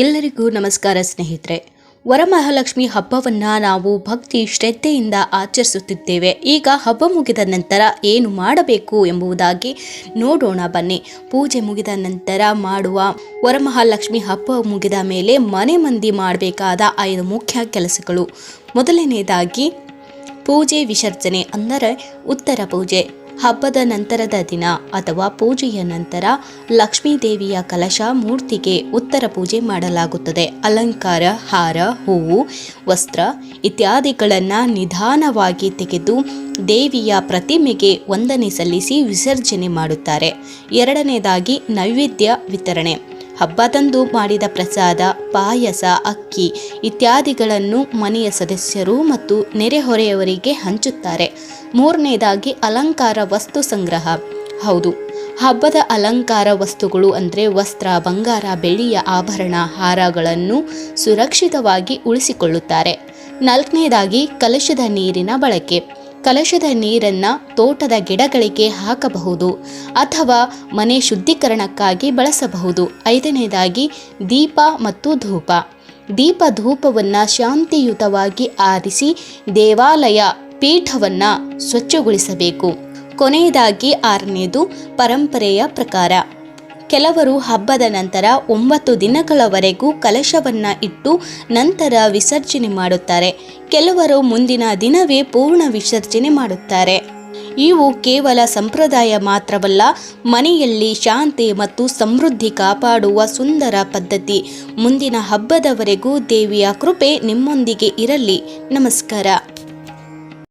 ಎಲ್ಲರಿಗೂ ನಮಸ್ಕಾರ ಸ್ನೇಹಿತರೆ. ವರಮಹಾಲಕ್ಷ್ಮಿ ಹಬ್ಬವನ್ನ ನಾವು ಭಕ್ತಿ ಶ್ರದ್ಧೆಯಿಂದ ಆಚರಿಸುತ್ತಿದ್ದೇವೆ. ಈಗ ಹಬ್ಬ ಮುಗಿದ ನಂತರ ಏನು ಮಾಡಬೇಕು ಎಂಬುದಾಗಿ ನೋಡೋಣ ಬನ್ನಿ. ಪೂಜೆ ಮುಗಿದ ನಂತರ ಮಾಡುವ ವರಮಹಾಲಕ್ಷ್ಮಿ ಹಬ್ಬ ಮುಗಿದ ಮೇಲೆ ಮನೆ ಮಂದಿ ಮಾಡಬೇಕಾದ ಐದು ಮುಖ್ಯ ಕೆಲಸಗಳು. ಮೊದಲನೆಯದಾಗಿ ಪೂಜೆ ವಿಸರ್ಜನೆ, ಅಂದರೆ ಉತ್ತರ ಪೂಜೆ. ಹಬ್ಬದ ನಂತರದ ದಿನ ಅಥವಾ ಪೂಜೆಯ ನಂತರ ಲಕ್ಷ್ಮೀ ದೇವಿಯ ಕಲಶ ಮೂರ್ತಿಗೆ ಉತ್ತರ ಪೂಜೆ ಮಾಡಲಾಗುತ್ತದೆ. ಅಲಂಕಾರ, ಹಾರ, ಹೂವು, ವಸ್ತ್ರ ಇತ್ಯಾದಿಗಳನ್ನು ನಿಧಾನವಾಗಿ ತೆಗೆದು ದೇವಿಯ ಪ್ರತಿಮೆಗೆ ವಂದನೆ ಸಲ್ಲಿಸಿ ವಿಸರ್ಜನೆ ಮಾಡುತ್ತಾರೆ. ಎರಡನೇದಾಗಿ ನೈವೇದ್ಯ ವಿತರಣೆ. ಹಬ್ಬದಂದು ಮಾಡಿದ ಪ್ರಸಾದ, ಪಾಯಸ, ಅಕ್ಕಿ ಇತ್ಯಾದಿಗಳನ್ನು ಮನೆಯ ಸದಸ್ಯರು ಮತ್ತು ನೆರೆಹೊರೆಯವರಿಗೆ ಹಂಚುತ್ತಾರೆ. ಮೂರನೇದಾಗಿ ಅಲಂಕಾರ ವಸ್ತು ಸಂಗ್ರಹ. ಹೌದು, ಹಬ್ಬದ ಅಲಂಕಾರ ವಸ್ತುಗಳು ಅಂದರೆ ವಸ್ತ್ರ, ಬಂಗಾರ, ಬೆಳ್ಳಿಯ ಆಭರಣ, ಹಾರಗಳನ್ನು ಸುರಕ್ಷಿತವಾಗಿ ಉಳಿಸಿಕೊಳ್ಳುತ್ತಾರೆ. ನಾಲ್ಕನೇದಾಗಿ ಕಲಶದ ನೀರಿನ ಬಳಕೆ. ಕಲಶದ ನೀರನ್ನು ತೋಟದ ಗಿಡಗಳಿಗೆ ಹಾಕಬಹುದು ಅಥವಾ ಮನೆ ಶುದ್ಧೀಕರಣಕ್ಕಾಗಿ ಬಳಸಬಹುದು. ಐದನೇದಾಗಿ, ದೀಪ ಮತ್ತು ಧೂಪ. ದೀಪ ಧೂಪವನ್ನು ಶಾಂತಿಯುತವಾಗಿ ಆರಿಸಿ ದೇವಾಲಯ ಪೀಠವನ್ನು ಸ್ವಚ್ಛಗೊಳಿಸಬೇಕು. ಕೊನೆಯದಾಗಿ, ಆರನೇದು, ಪರಂಪರೆಯ ಪ್ರಕಾರ. ಕೆಲವರು ಹಬ್ಬದ ನಂತರ ಒಂಬತ್ತು ದಿನಗಳವರೆಗೂ ಕಲಶವನ್ನ ಇಟ್ಟು ನಂತರ ವಿಸರ್ಜನೆ ಮಾಡುತ್ತಾರೆ. ಕೆಲವರು ಮುಂದಿನ ದಿನವೇ ಪೂರ್ಣ ವಿಸರ್ಜನೆ ಮಾಡುತ್ತಾರೆ. ಇವು ಕೇವಲ ಸಂಪ್ರದಾಯ ಮಾತ್ರವಲ್ಲ, ಮನೆಯಲ್ಲಿ ಶಾಂತಿ ಮತ್ತು ಸಮೃದ್ಧಿ ಕಾಪಾಡುವ ಸುಂದರ ಪದ್ಧತಿ. ಮುಂದಿನ ಹಬ್ಬದವರೆಗೂ ದೇವಿಯ ಕೃಪೆ ನಿಮ್ಮೊಂದಿಗೆ ಇರಲಿ. ನಮಸ್ಕಾರ.